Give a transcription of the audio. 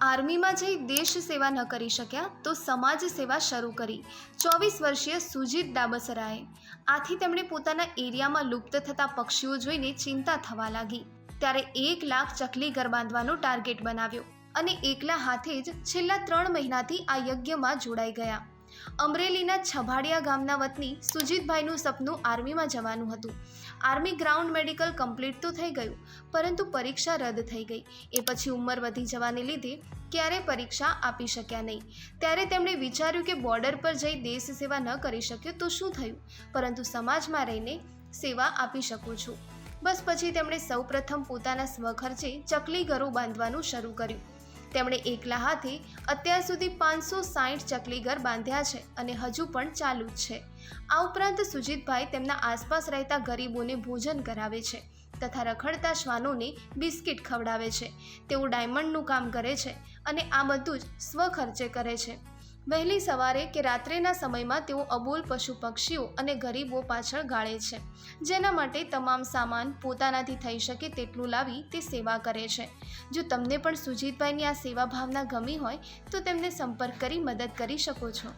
આર્મીમાં જઈ દેશ સેવા ન કરી શક્યા તો સમાજ સેવા શરૂ કરી. ચોવીસ વર્ષીય સુજીત ડાબસરાએ આથી તેમણે પોતાના એરિયામાં લુપ્ત થતા પક્ષીઓ જોઈને ચિંતા થવા લાગી. ત્યારે એક લાખ ચકલી ઘર બાંધવાનો ટાર્ગેટ બનાવ્યો અને એકલા હાથે જ છેલ્લા ત્રણ મહિનાથી આ યજ્ઞમાં જોડાઈ ગયા. અમરેલીના છભાડિયા ગામના વતની સુજીતભાઈનું સપનું આર્મીમાં જવાનું હતું. આર્મી ગ્રાઉન્ડ મેડિકલ કમ્પ્લીટ તો થઈ ગયું, પરંતુ પરીક્ષા રદ થઈ ગઈ. એ પછી ઉંમર વધી જવાને લીધે ક્યારે પરીક્ષા આપી શક્યા નહીં. ત્યારે તેમણે વિચાર્યું કે બોર્ડર પર જઈ દેશ સેવા ન કરી શક્યો તો શું થયું? પરંતુ સમાજમાં રહીને સેવા આપી શકું છું. બસ પછી તેમણે સૌપ્રથમ પોતાના સ્વખર્ચે ચકલી ઘરો બાંધવાનું શરૂ કર્યું. તેમણે એકલા હાથે અત્યાર સુધી પાંચસો સાઠ ચકલી ઘર બાંધ્યા છે અને હજુ પણ ચાલુ જ છે. આ ઉપરાંત સુજીતભાઈ તેમના આસપાસ રહેતા ગરીબોને ભોજન કરાવે છે તથા રખડતા શ્વાનોને બિસ્કિટ ખવડાવે છે. તેઓ ડાયમંડનું કામ કરે છે અને આ બધું જ સ્વખર્ચે કરે છે. વહેલી સવારે કે રાત્રેના સમયમાં તેઓ અબોલ પશુ પક્ષીઓ અને ગરીબો પાછળ ગાળે છે. જેના માટે તમામ સામાન પોતાનાથી થઈ શકે તેટલું લાવી તે સેવા કરે છે. જો તમને પણ સુજીતભાઈની આ સેવા ભાવના ગમી હોય તો તેમને સંપર્ક કરી મદદ કરી શકો છો.